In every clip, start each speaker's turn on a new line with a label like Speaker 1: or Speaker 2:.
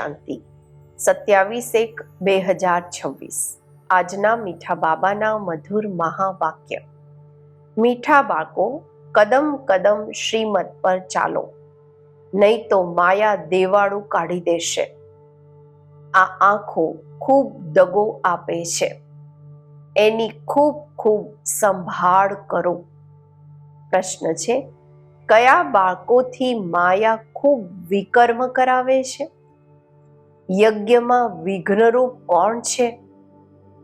Speaker 1: શાંતિ. સત્યાવીસ એક બે હજાર છવ્વીસ આજના મીઠા બાબાના મધુર મહાવાક્ય. મીઠા બાળકો, કદમ કદમ શ્રીમત પર ચાલો. નહીં તો માયા દેવાળું કાઢી દેશે. આ આંખો ખૂબ દગો આપે છે. એની ખૂબ ખૂબ સંભાળ કરો. પ્રશ્ન છે, કયા બાળકોથી માયા ખૂબ વિકર્મ કરાવે છે? યજ્ઞમાં વિઘ્નરૂપ કોણ છે?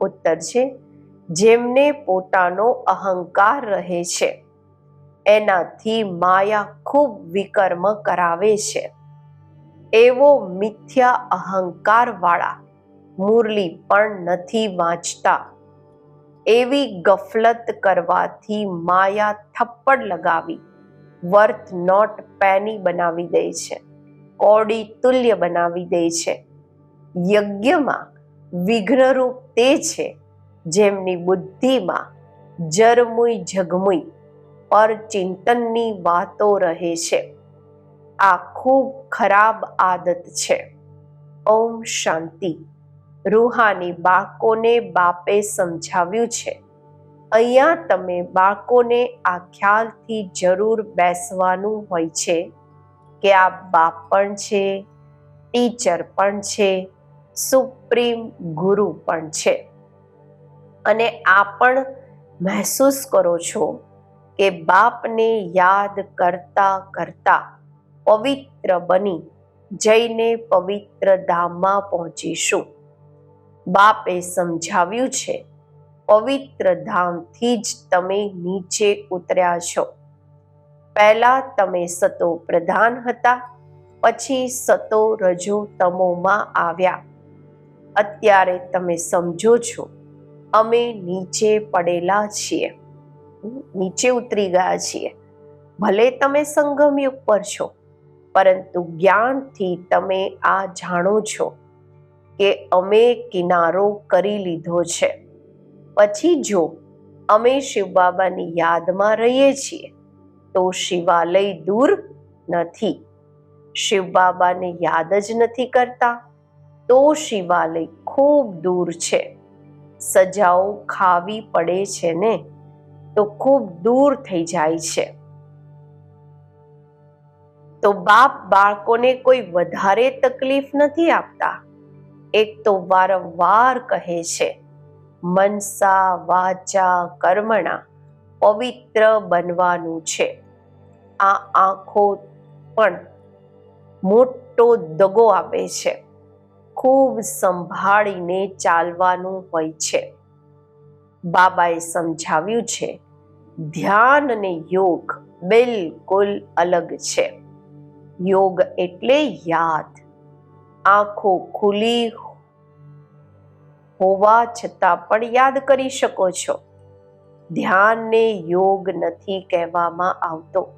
Speaker 1: ઉત્તર છે, જેમને પોતાનો અહંકાર રહે છે. એનાથી માયા ખૂબ વિકર્મ કરાવે છે. એવો મિથ્યા અહંકાર વાળા મુરલી પણ નથી વાંચતા. એવી ગફલત કરવાથી માયા થપ્પડ લગાવી, વર્થ નોટ પેની બનાવી દે છે. કોડી તુલ્ય બનાવી દે છે. યજ્ઞમાં વિઘ્નરૂપ તે છે, જેમની બુદ્ધિમાં જરમુઈ ઝગમુઈ પર ચિંતનની વાતો રહે છે. આ ખૂબ ખરાબ આદત છે. ઓમ શાંતિ. રૂહાની બાળકોને બાપે સમજાવ્યું છે. અહીંયા તમે બાળકોને આ ખ્યાલથી જરૂર બેસવાનું હોય છે કે આ બાપ પણ છે, ટીચર પણ છે સુપ્રીમ ગુરુ પણ છે. અને આ પણ મહેસૂસ કરો છો કે બાપને યાદ કરતા કરતા પવિત્ર બની જઈને પવિત્ર ધામમાં પહોંચીશું. બાપે સમજાવ્યું છે, પવિત્ર ધામથી જ તમે નીચે ઉતર્યા છો. પહેલા તમે સતો પ્રધાન હતા, પછી સતો રજો તમોમાં આવ્યા. અત્યારે તમે સમજો છો, અમે નીચે પડેલા છીએ. નીચે ઉતરી ગયા છીએ. ભલે તમે સંગમયુગ પર છો, પરંતુ જ્ઞાનથી તમે આ જાણો છો કે અમે કિનારો કરી લીધો છે. પછી જો અમે શિવ બાબાની યાદમાં રહીએ છીએ, તો શિવાલય દૂર નથી. શિવ બાબાને યાદ જ નથી કરતા. તો શિવાલય ખૂબ દૂર છે. સજાઓ ખાવી પડે છે ને? તો ખૂબ દૂર થઈ જાય છે. તો બાપ બાળકોને કોઈ વધારે તકલીફ નથી આપતા? એક તો વારંવાર કહે છે, મનસા વાચા કર્મણા, પવિત્ર બનવાનું છે. આ આંખો પણ મોટો દગો આપે છે. ખૂબ સંભાળીને ચાલવાનું હોય છે. બાબાએ સમજાવ્યું છે, ધ્યાન અને યોગ બિલકુલ અલગ છે. યોગ એટલે યાદ. આંખો ખુલી હોવા છતાં પણ યાદ કરી શકો છો. ધ્યાનને યોગ નથી કહેવામાં આવતો.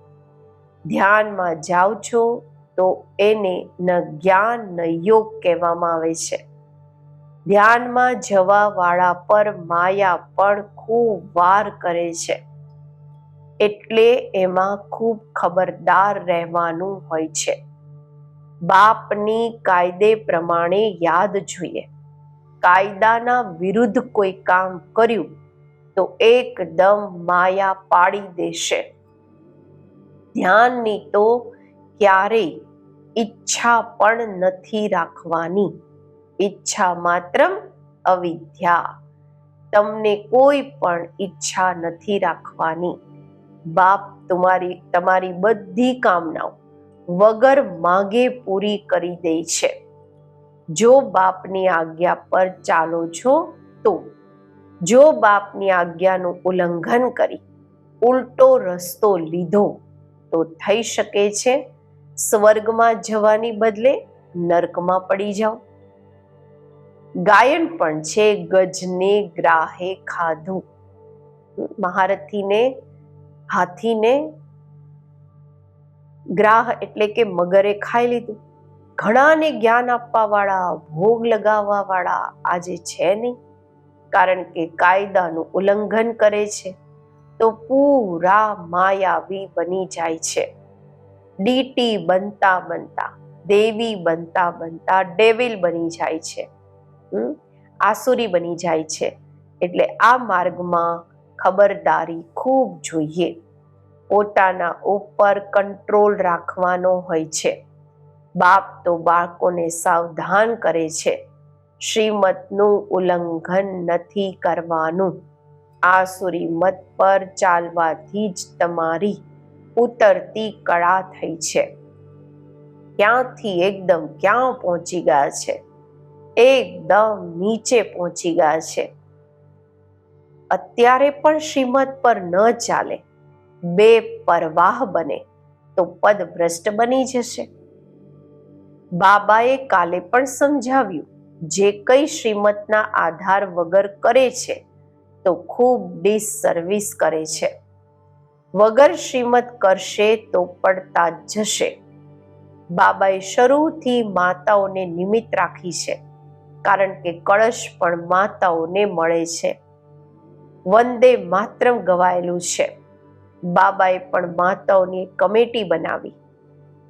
Speaker 1: ધ્યાનમાં જાઓ છો તો એને ન જ્ઞાન ન યોગ કહેવામાં આવે છે. ધ્યાનમાં જવા વાળા પર માયા પણ ખૂબ વાર કરે છે. એટલે એમાં ખૂબ ખબરદાર રહેવાનું હોય છે. બાપની કાયદે પ્રમાણે યાદ જોઈએ. કાયદાના વિરુદ્ધ કોઈ કામ કર્યું તો એકદમ માયા પાડી દેશે. ધ્યાનની તો ક્યારેય ઈચ્છા પણ નથી રાખવાની. ઈચ્છા માત્ર અવિદ્યા. તમને કોઈ પણ ઈચ્છા નથી રાખવાની. બાપ તમારી તમારી બધી કામનાઓ વગર માગે પૂરી કરી દે છે. જો બાપની આજ્ઞા પર ચાલો છો તો. જો બાપની આજ્ઞાનું ઉલ્લંઘન કરી, ઉલટો રસ્તો લીધો, તો થઈ શકે છે સ્વર્ગમાં જવાની બદલે નર્કમાં પડી જાઓ. ગાયન પણ છે ગજને ગ્રાહે ખાધું. મહારથીને, હાથીને ગ્રાહ એટલે કે મગરે ખાઈ લીધું. ઘણાને જ્ઞાન આપવા વાળા ભોગ લગાવવા વાળા આજે છે નહીં. કારણ કે કાયદાનું ઉલ્લંઘન કરે છે. તો પૂરા માયાવી બની જાય છે. ડીટી બનતા બનતા, દેવી બનતા બનતા ડેવિલ બની જાય છે? આસુરી બની જાય છે. એટલે આ માર્ગમાં ખબરદારી ખૂબ જોઈએ. પોતાના ઉપર કંટ્રોલ રાખવાનો હોય છે. બાપ તો બાળકોને સાવધાન કરે છે. શ્રીમતનું ઉલ્લંઘન નથી કરવાનું. આસુરી મત પર ચાલવાથી જ તમારી ઉતરતી કળા થઈ છે. ક્યાંથી એકદમ ક્યાં પહોંચી ગયા છે? એકદમ નીચે પહોંચી ગયા છે. અત્યારે પણ શ્રીમત પર ન ચાલે. બે પરવાહ બને તો પદ ભ્રષ્ટ બની જશે. બાબાએ કાલે પણ સમજાવ્યું, જે કઈ શ્રીમતના આધાર વગર કરે છે, તો ખૂબ ડિસસર્વિસ કરે છે. વગર શ્રીમત કરશે તો પડતા જશે. બાબાએ શરૂથી માતાઓને નિમિત્ત રાખી છે, કારણ કે કળશ પણ માતાઓને મળે છે. વંદે માત્રમ ગવાયેલું છે. બાબાએ પણ માતાઓની કમિટી બનાવી.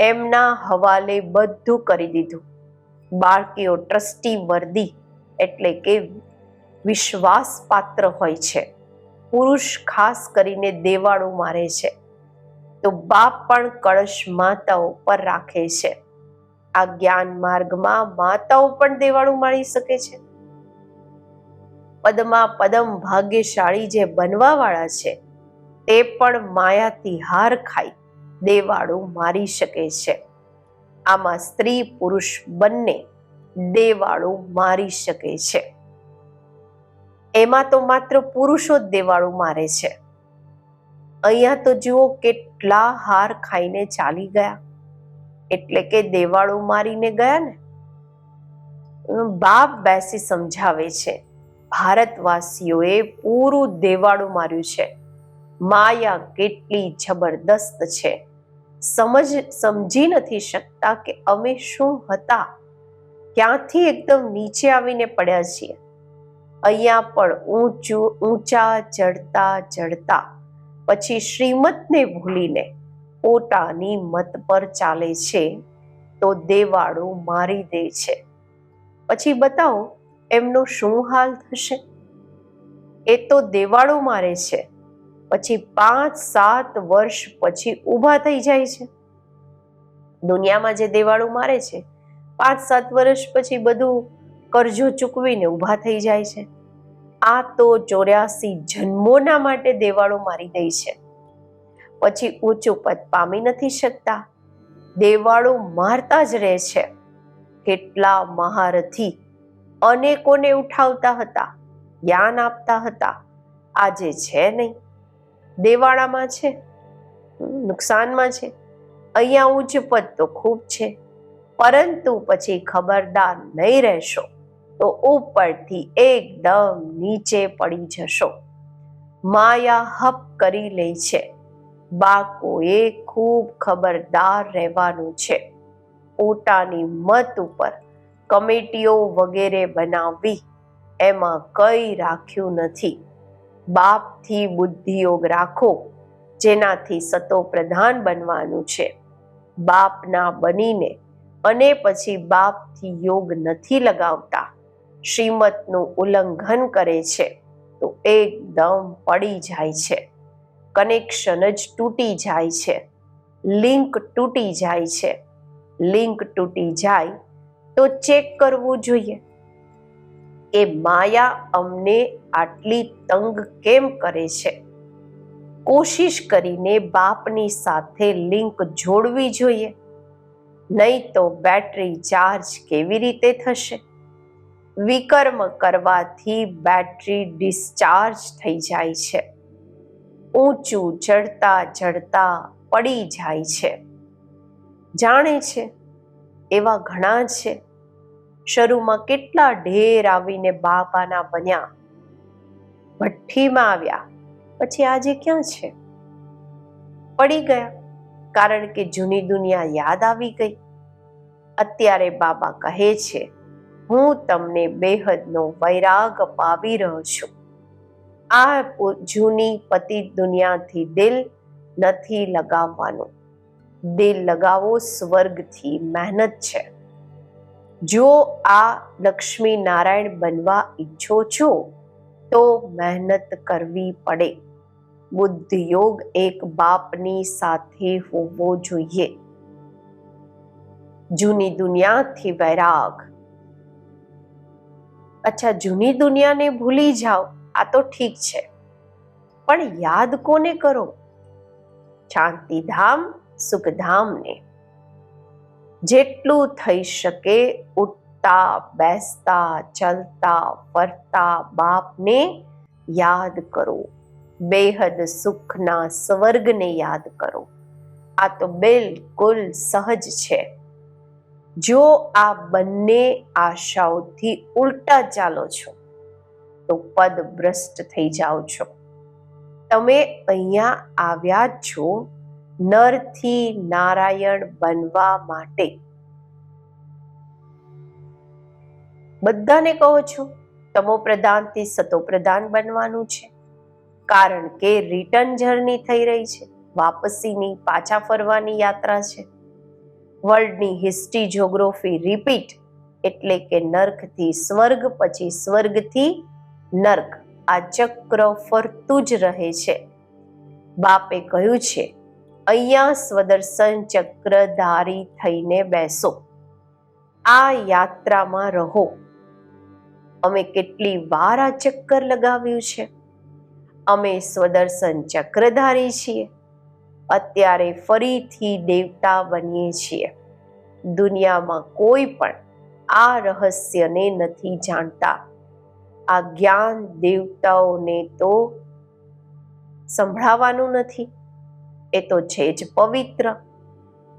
Speaker 1: એમના હવાલે બધું કરી દીધું. બાળકીઓ ટ્રસ્ટી વર્દી એટલે કે વિશ્વાસપાત્ર હોય છે. પુરુષ ખાસ કરીને દેવાળું મારે છે. તો બાપ પણ કળશ માતાઓ પર રાખે છે. આ જ્ઞાન માર્ગમાં માતાઓ પણ દેવાળું માણી શકે છે. પદમાં પદમ ભાગ્યશાળી જે બનવા વાળા છે, તે પણ માયાથી હાર ખાઈ દેવાળું મારી શકે છે. આમાં સ્ત્રી પુરુષ બંને દેવાળું મારી શકે છે. એમાં તો માત્ર પુરુષો જ દેવાળું મારે છે. અહીંયા તો જુઓ કેટલા હાર ખાઈને ચાલી ગયા. એટલે કે દેવાળું મારીને ગયા ને? બાપ બેસી સમજાવે છે, ભારતવાસીઓએ પૂરું દેવાળું માર્યું છે. માયા કેટલી જબરદસ્ત છે. સમજ, સમજી નથી શકતા કે અમે શું હતા. ક્યાંથી એકદમ નીચે આવીને પડ્યા છીએ? અહીંયા પણ ઊંચું, ઊંચા ચડતા ચડતા. પછી શ્રીમતને ભૂલીને પોતાની મત પર ચાલે છે, તો દેવાળું મારી દે છે. પછી બતાવો, એમનો શું હાલ થશે? એ તો દેવાળું મારે છે. પછી પાંચ, સાત વર્ષ પછી ઊભા થઈ જાય છે. દુનિયામાં જે દેવાળું મારે છે, પાંચ, સાત વર્ષ પછી બધું કરજો ચૂકવીને ઊભા થઈ જાય છે. આ તો ચોર્યાસી જન્મોના માટે દેવાળું મારી દે છે. પછી ઊંચું પદ પામી નથી શકતા. દેવાળું મારતા જ રહે છે. કેટલા મહારથી અનેકોને ઉઠાવતા હતા, જ્ઞાન આપતા હતા. આજે છે નહીં. દેવાળામાં છે. નુકસાનમાં છે. અહીંયા ઉચ્ચ પદ તો ખૂબ છે. પરંતુ પછી ખબરદાર નહીં રહેશો. તો ઉપરથી એકદમ નીચે પડી જશો. માયા હપ કરી લે છે. બાકોએ ખૂબ ખબરદાર રહેવાનું છે. પોતાની મત ઉપર કમિટીઓ વગેરે બનાવવી એમાં કંઈ રાખ્યું નથી. બાપથી બુદ્ધિયોગ રાખો, જેનાથી સતો પ્રધાન બનવાનું છે. બાપના બનીને અને પછી બાપથી યોગ નથી લગાવતા. શ્રીમતનું ઉલ્લંઘન કરે છે, તો એકદમ પડી જાય છે. કનેક્શન જ તૂટી જાય છે. લિંક તૂટી જાય છે. લિંક તૂટી જાય તો ચેક કરવું જોઈએ. એ માયા અમને આટલી તંગ કેમ કરે છે? કોશિશ કરીને બાપની સાથે લિંક જોડવી જોઈએ. નહીં તો બેટરી ચાર્જ કેવી રીતે થશે? વિકર્મ કરવાથી બેટરી ડિસ્ચાર્જ થઈ જાય છે. ઊંચું ચડતા ચડતા પડી જાય છે. જાણે છે, એવા ઘણા છે. શરૂમાં કેટલા ઢેર આવીને બાપાના બન્યા. ભઠ્ઠીમાં આવ્યા, પછી આજે ક્યાં છે? પડી ગયા, કારણ કે જૂની દુનિયા યાદ આવી ગઈ. અત્યારે બાબા કહે છે હું તમને બેહદનો વૈરાગ અપાવી રહ્યો છું. આ જૂની પતિ દુનિયાથી દિલ નથી લગાવવાનું. દિલ લગાવો સ્વર્ગથી મહેનત છે. જો આ લક્ષ્મી નારાયણ બનવા ઈચ્છો છો, તો મહેનત કરવી પડે. બુદ્ધ યોગ એક બાપની સાથે હોવો જોઈએ. જૂની દુનિયાથી વૈરાગ અચ્છા, જૂની દુનિયાને ભૂલી જાઓ. આ તો ઠીક છે. પણ યાદ કોને કરો? શાંતિધામ, સુખધામને. જેટલું થઈ શકે ઉઠતા, બેસતા, ચલતા, ફરતા બાપને યાદ કરો. બેહદ સુખના સ્વર્ગને યાદ કરો. આ તો બિલકુલ સહજ છે. જો આ બંને આશાઓથી ઉલટા ચાલો છો, તો પદ ભ્રષ્ટ થઈ જાઓ છો. તમે અહીંયા આવ્યા છો નરથી નારાયણ બનવા માટે. બધાને કહો છો, તમો પ્રધાનથી સતો પ્રધાન બનવાનું છે. કારણ કે રિટર્ન જર્ની થઈ રહી છે, વાપસીની પાછા ફરવાની યાત્રા છે. વર્લ્ડની હિસ્ટ્રી જોગ્રોફી રિપીટ એટલે કે નર્કથી સ્વર્ગ, પછી સ્વર્ગથી નર્ક. આ ચક્ર ફરતું જ રહે છે. બાપે કહ્યું છે, અહીંયા સ્વદર્શન ચક્રધારી થઈને બેસો. આ યાત્રામાં રહો. અમે કેટલી વાર આ ચક્કર લગાવ્યું છે. અમે સ્વદર્શન ચક્રધારી છીએ. અત્યારે ફરીથી દેવતા બનીએ છીએ. દુનિયામાં કોઈ પણ આ રહસ્યને નથી જાણતા. આ જ્ઞાન દેવતાઓને તો સંભળાવવાનું નથી. એ તો છે જ પવિત્ર.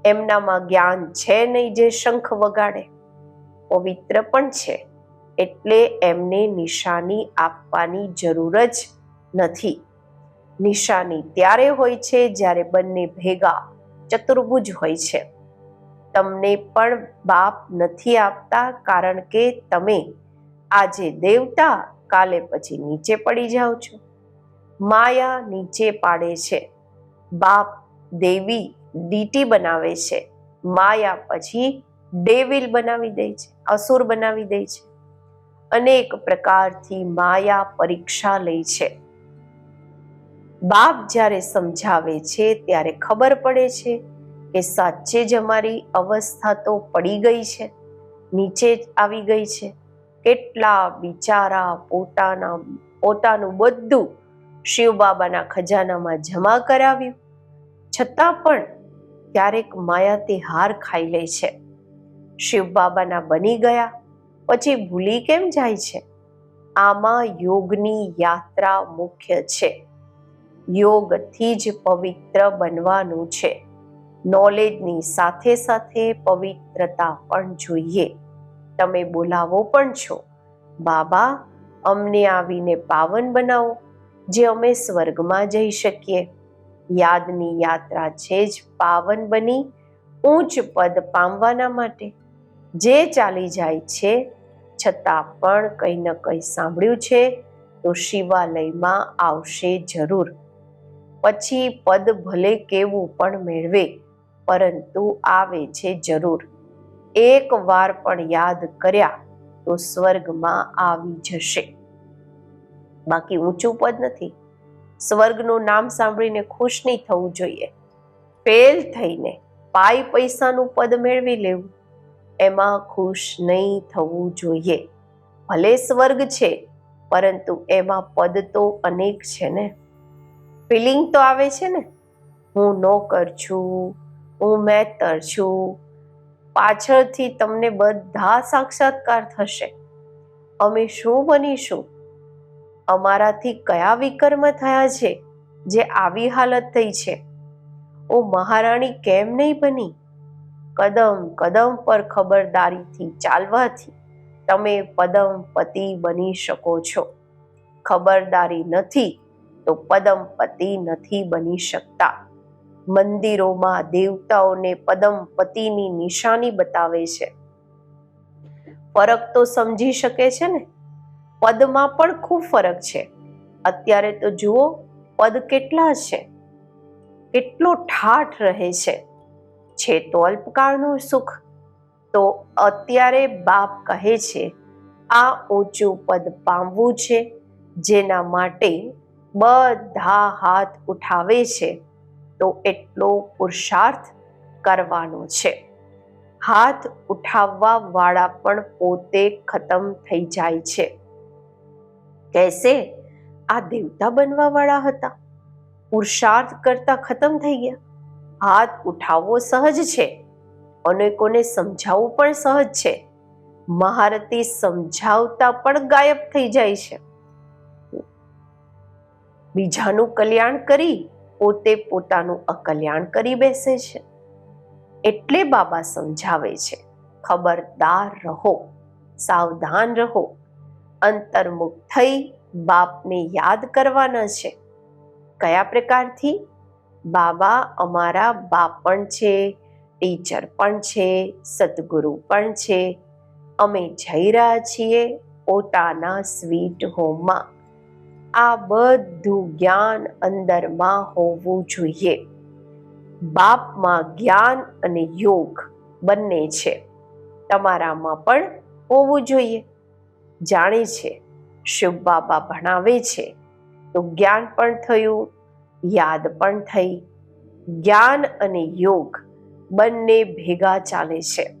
Speaker 1: એમનામાં જ્ઞાન છે નહીં જે શંખ વગાડે. પવિત્ર પણ છે. એટલે એમને નિશાની આપવાની જરૂર જ નથી. નિશાની ત્યારે હોય છે જ્યારે બંને ભેગા ચતુર્ભુજ હોય છે. તમને પણ બાપ નથી આપતા કારણ કે તમે આજે દેવતા કાલે પછી નીચે પડી જાઓ છો. માયા નીચે પાડે છે. બાપ દેવી ડીટી બનાવે છે. માયા પછી ડેવિલ બનાવી દે છે, અસુર બનાવી દે છે. અનેક પ્રકારથી માયા પરીક્ષા લે છે. બાપ જ્યારે સમજાવે છે, ત્યારે ખબર પડે છે કે સાચે જ અમારી અવસ્થા તો પડી ગઈ છે, નીચે જ આવી ગઈ છે. કેટલા બિચારા પોતાના, પોતાનું બધું શિવ બાબાના ખજાનામાં જમા કરાવ્યું. છતાં પણ ક્યારેક માયા તે હાર ખાઈ લે છે. શિવ બાબાના બની ગયા, પછી ભૂલી કેમ જાય છે? આમાં યોગની યાત્રા મુખ્ય છે. યોગથી જ પવિત્ર બનવાનું છે. નોલેજની સાથે સાથે પવિત્રતા પણ જોઈએ. તમે બોલાવો પણ છો. બાબા, અમને આવીને પાવન બનાવો, જે અમે સ્વર્ગમાં જઈ શકીએ. યાદની યાત્રા છે જ પાવન બની ઊંચ પદ પામવાના માટે. જે ચાલી જાય છે, છતાં પણ કંઈ ન કંઈ સાંભળ્યું છે, તો શિવાલયમાં આવશે જરૂર. પછી પદ ભલે કેવું પણ મેળવે, પરંતુ આવે છે જરૂર. એક વાર પણ યાદ કર્યા તો સ્વર્ગમાં આવી જશે. બાકી ઊંચું પદ નથી. સ્વર્ગનું નામ સાંભળીને ખુશ નહીં થવું જોઈએ. ફેલ થઈને પાય પૈસાનું પદ મેળવી લેવું, એમાં ખુશ નહીં થવું જોઈએ. ભલે સ્વર્ગ છે, પરંતુ એમાં પદ તો અનેક છે ને? ફિલિંગ તો આવે છે ને. હું નોકર છું હું મેતર છું પાછળથી તમને બધા સાક્ષાત્કાર થશે. અમે શું બનીશું? અમારાથી કયા વિકર્મ થયા છે, જે આવી હાલત થઈ છે? ઓ મહારાણી કેમ નહીં બની? કદમ કદમ પર ખબરદારીથી ચાલવાથી તમે પદમ પતિ બની શકો છો. ખબરદારી નથી તો પદમપતિ નથી બની શકતા. મંદિરોમાં દેવતાઓને પદમપતિની નિશાની બતાવે છે. ફરક તો સમજી શકે છે ને? પદમાં પણ ખૂબ ફરક છે. અત્યારે તો જુઓ, પદ કેટલા છે? કેટલો ઠાઠ રહે છે. છે તો અલ્પકાળનું સુખ. તો અત્યારે બાપ કહે છે, આ ઊંચું પદ પામવું છે, જેના માટે બધા હાથ ઉઠાવે છે તો એટલો પુરુષાર્થ કરવાનો છે. હાથ ઉઠાવવા વાળા પણ પોતે ખતમ થઈ જાય છે. કહેશે આ દેવતા બનવા વાળા હતા. પુરુષાર્થ કરતા ખતમ થઈ ગયા. હાથ ઉઠાવવો સહજ છે. અનેકોને સમજાવવું પણ સહજ છે. મહારથી સમજાવતા પણ ગાયબ થઈ જાય છે. બીજાનું કલ્યાણ કરી પોતે પોતાનું અકલ્યાણ કરી બેસે છે. એટલે બાબા સમજાવે છે, ખબરદાર રહો, સાવધાન રહો. અંતર્મુખ થઈ બાપને યાદ કરવાના છે. કયા પ્રકારથી? બાબા, અમારા બાપ પણ છે, ટીચર પણ છે, સદગુરુ પણ છે. અમે જઈ રહ્યા છીએ પોતાના સ્વીટ હોમમાં. આ બધું જ્ઞાન અંદરમાં હોવું જોઈએ. બાપમાં જ્ઞાન અને યોગ બંને છે. તમારામાં પણ હોવું જોઈએ. જાણે છે શિવ બાબા ભણાવે છે, તો જ્ઞાન પણ થયું, યાદ પણ થઈ. જ્ઞાન અને યોગ બંને ભેગા ચાલે છે.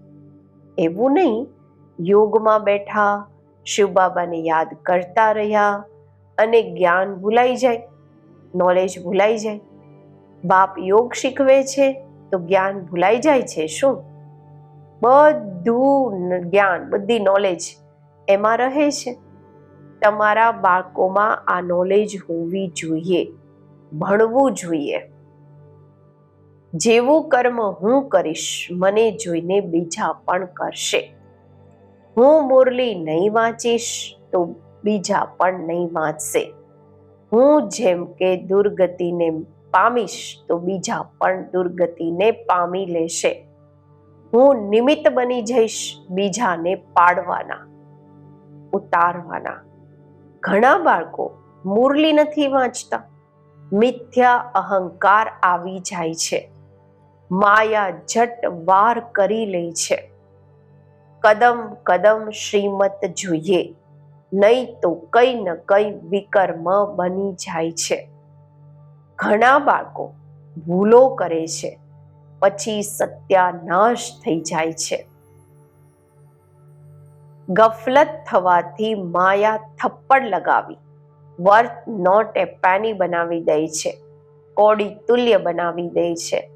Speaker 1: એવું નહીં, યોગમાં બેઠા શિવ બાબાને યાદ કરતા રહ્યા અને જ્ઞાન ભૂલાઈ જાય નોલેજ ભૂલાઈ જાય. બાપ યોગ શીખવે છે તો જ્ઞાન ભૂલાઈ જાય છે શું? બધું જ્ઞાન, બધી નોલેજ એમાં રહે છે. તમારા બાળકોમાં આ નોલેજ હોવી જોઈએ, ભણવું જોઈએ. જેવું કર્મ હું કરીશ, મને જોઈને બીજા પણ કરશે. હું મુરલી નહીં વાંચીશ તો બીજા પણ નહીં વાંચશે. હું જેમ કે દુર્ગતિને પામીશ, તો બીજા પણ દુર્ગતિને પામી લેશે. હું નિમિત્ત બની જઈશ, બીજાને પાડવાના, ઉતારવાના. ઘણા બાળકો મુરલી નથી વાંચતા. મિથ્યા અહંકાર આવી જાય છે. માયા જટ વાર કરી લે છે. કદમ કદમ શ્રીમત જોઈએ. નહીં તો કઈ ન કઈ વિકર્મ બની જાય છે. ઘણા બાળકો ભૂલો કરે છે, પછી સત્યાનાશ થઈ જાય છે. ગફલત થવાથી માયા થપ્પડ લગાવી, વર્થ નોટ એ પેની બનાવી દે છે, કોડી તુલ્ય બનાવી દે છે.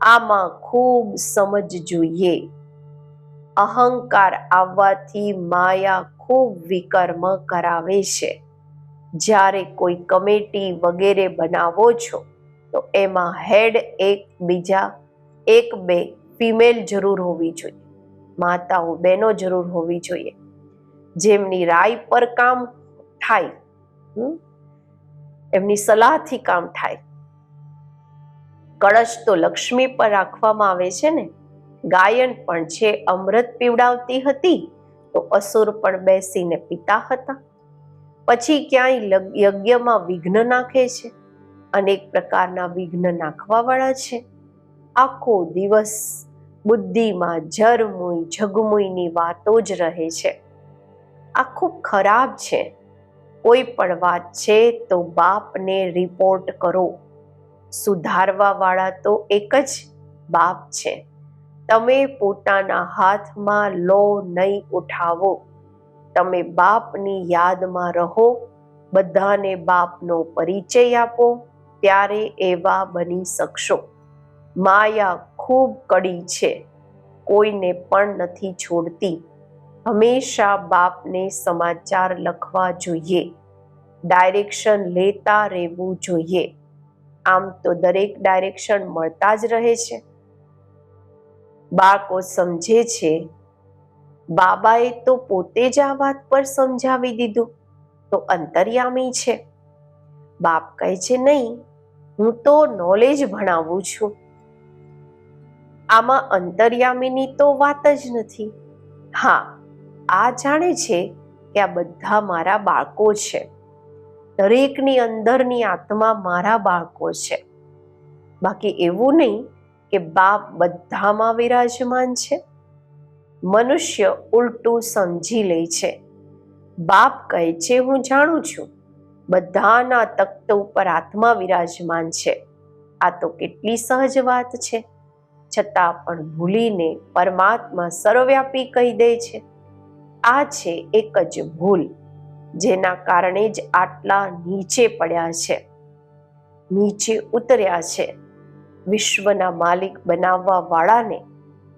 Speaker 1: આમાં ખૂબ સમજ જોઈએ. અહંકાર આવવાથી માયા ખૂબ વિકર્મ કરાવે છે. જ્યારે કોઈ કમિટી વગેરે બનાવો છો, તો એમાં હેડ એક, બીજા એક, બે ફિમેલ જરૂર હોવી જોઈએ. માતાઓ, બહેનો જરૂર હોવી જોઈએ. જેમની રાય પર કામ થાય એમની સલાહથી કામ થાય. કળશ તો લક્ષ્મી પર રાખવામાં આવે છે ને? ગાયન પણ છે, અમૃત પીવડાવતી હતી, તો અસુર પણ બેસીને પીતા હતા. પછી ક્યાંય યજ્ઞમાં વિઘ્ન નાખે છે? અનેક પ્રકારના વિઘ્ન નાખવાવાળા છે. આખો દિવસ બુદ્ધિમાં જરમુઈ ઝગમુઈની વાતો જ રહે છે. આ ખૂબ ખરાબ છે. કોઈ પણ વાત છે તો બાપને રિપોર્ટ કરો. સુધારવા વાળા તો એક જ બાપ છે. તમે પોતાના હાથમાં લો નહીં ઉઠાવો. તમે બાપની યાદમાં રહો, બધાને બાપનો પરિચય આપો, ત્યારે એવા બની શકશો. માયા ખૂબ કડી છે, કોઈને પણ નથી છોડતી. હંમેશા બાપને સમાચાર લખવા જોઈએ, ડાયરેક્શન લેતા રહેવું જોઈએ. આમ તો દરેક ડાયરેક્શન મળતા જ રહે છે. બાળકો સમજે છે, બાબાએ તો પોતે જ આ વાત પર સમજાવી દીધું, તો અંતર્યામી છે. બાપ કહે છે, નહીં, હું તો નોલેજ ભણાવું છું. આમાં અંતર્યામીની તો વાત જ નથી. હા, આ જાણે છે કે આ બધા મારા બાળકો છે. દરેકની અંદરની આત્મા મારા બાળકો છે. બાકી એવું નહીં કે બાપ બધામાં વિરાજમાન છે? મનુષ્ય ઉલટું સમજી લે છે. બાપ કહે છે, હું જાણું છું, બધાના તખ્ત ઉપર આત્મા વિરાજમાન છે. આ તો કેટલી સહજ વાત છે. છતાં પણ ભૂલીને પરમાત્મા સર્વવ્યાપી કહી દે છે. આ છે એક જ ભૂલ, જેના કારણે જ આટલા નીચે પડ્યા છે. નીચે ઉતર્યા છે. વિશ્વના માલિક બનાવવા વાળાને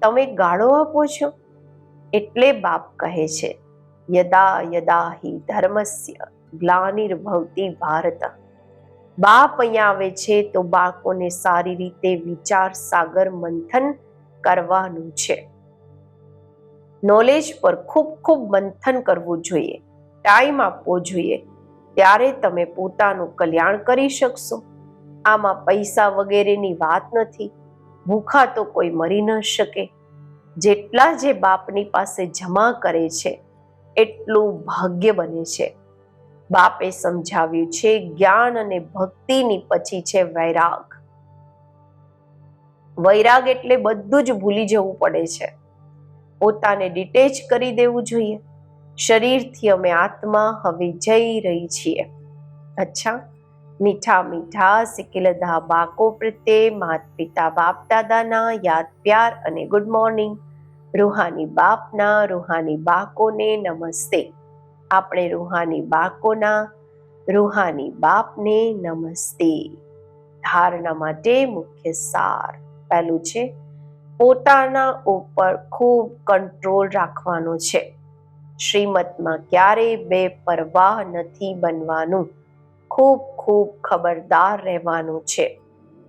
Speaker 1: તમે ગાળો આપો છો? એટલે બાપ કહે છે, યદા યદા હિ ધર્મસ્ય ગ્લાનિર્ભવતી ભારત. બાપ અહીંયા આવે છે તો બાળકોને સારી રીતે વિચાર સાગર મંથન કરવાનું છે. નોલેજ પર ખૂબ ખૂબ મંથન કરવું જોઈએ. ટાઈમ આપવો જોઈએ. ત્યારે તમે પોતાનું કલ્યાણ કરી શકશો. આમાં પૈસા વગેરેની વાત નથી. ભૂખા તો કોઈ મરી ન શકે. જેટલા જે બાપની પાસે જમા કરે છે, એટલું ભાગ્ય બને છે. બાપે સમજાવ્યું છે, જ્ઞાન અને ભક્તિની પછી છે વૈરાગ. વૈરાગ એટલે બધું જ ભૂલી જવું પડે છે. પોતાને ડિટેચ કરી દેવું જોઈએ. શરીરથી અમે આત્મા હવે જઈ રહી છીએ. અચ્છા. મીઠા મીઠા સિકિલધા બાકો પ્રત્યે માત પિતા બાપ દાદાના યાદ, પ્યાર અને ગુડ મોર્નિંગ રૂહાની બાપના, રૂહાની બાકોને નમસ્તે. આપણે રૂહાની બાકોના રૂહાની બાપને નમસ્તે. ધારણા માટે મુખ્ય સાર પહેલું છે, પોતાના ઉપર ખૂબ કંટ્રોલ રાખવાનો છે. શ્રીમતમાં ક્યારેય બે પરવાહ નથી બનવાનું. ખૂબ ખૂબ ખબરદાર રહેવાનું છે.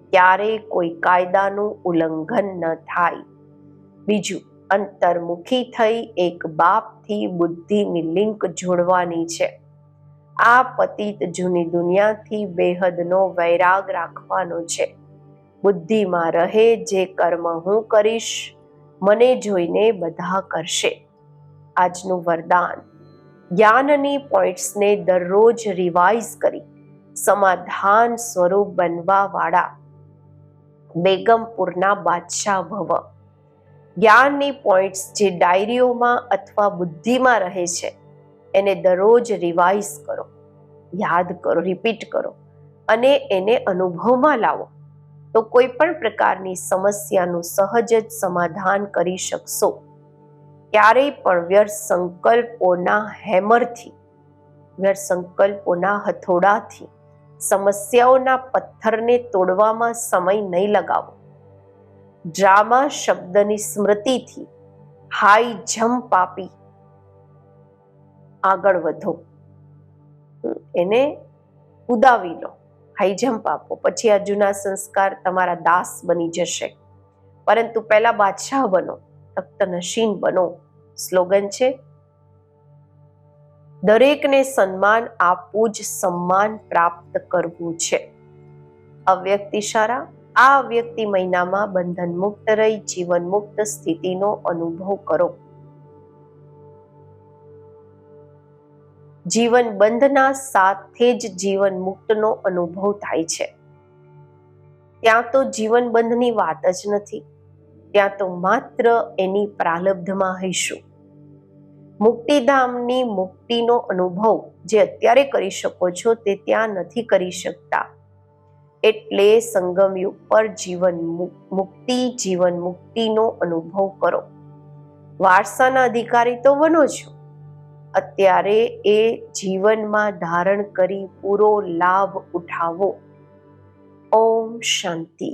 Speaker 1: ક્યારેય કોઈ કાયદાનું ઉલ્લંઘન ન થાય. બીજું, અંતર્મુખી થઈ એક બાપથી બુદ્ધિની લિંક જોડવાની છે. આ પતિત જૂની દુનિયાથી બેહદનો વૈરાગ રાખવાનો છે. બુદ્ધિમાં રહે જે કર્મ હું કરીશ, મને જોઈને બધા કરશે. આજનું વરદાન. જ્ઞાનની પોઈન્ટ્સને દરરોજ રિવાઇઝ કરી. સમાધાન સ્વરૂપ બનવા વાળા બેગમપુરના બાદશાહ ભવ. જ્ઞાનની પોઈન્ટ્સ જે ડાયરીઓમાં અથવા બુદ્ધિમાં રહે છે, એને દરરોજ રિવાઇઝ કરો, યાદ કરો, રિપીટ કરો અને એને અનુભવમાં લાવો. તો કોઈ પણ પ્રકારની સમસ્યાનું સહજ જ સમાધાન કરી શકશો. ક્યારેય પણ વ્યર્થ સંકલ્પોના હેમરથી વ્યર્થ સંકલ્પોના હથોડાથી સમસ્યાઓના પથ્થરને તોડવામાં સમય નહીં લગાવો. ડ્રામા શબ્દની સ્મૃતિથી હાઈ જમ્પ આપી આગળ વધો. એને ઉદાવી લો. હાઈ જમ્પ આપો. પછી આ જૂના સંસ્કાર તમારા દાસ બની જશે. પરંતુ પહેલા બાદશાહ બનો. તખ્ત નશીન બનો. સ્લોગન છે દરેકને સન્માન આપવું જ સન્માન પ્રાપ્ત કરવું છે. અવ્યક્ત ઇશારા આ વ્યક્તિ મહિનામાં બંધન મુક્ત રહી જીવન મુક્ત સ્થિતિનો અનુભવ કરો. જીવન બંધના સાથે જ જીવન મુક્તનો અનુભવ થાય છે. ત્યાં તો જીવન બંધની વાત જ નથી. ત્યાં તો માત્ર એની પ્રાલબ્ધમાં હઈશું. મુક્તિધામની મુક્તિનો અનુભવ જે અત્યારે કરી શકો છો તે ત્યાં નથી કરી શકતા. એટલે સંગમયુગ પર જીવન મુક્તિ, જીવન મુક્તિનો અનુભવ કરો. વારસાના અધિકારી તો બનો છો અત્યારે એ જીવનમાં ધારણ કરી પૂરો લાભ ઉઠાવો. ઓમ શાંતિ.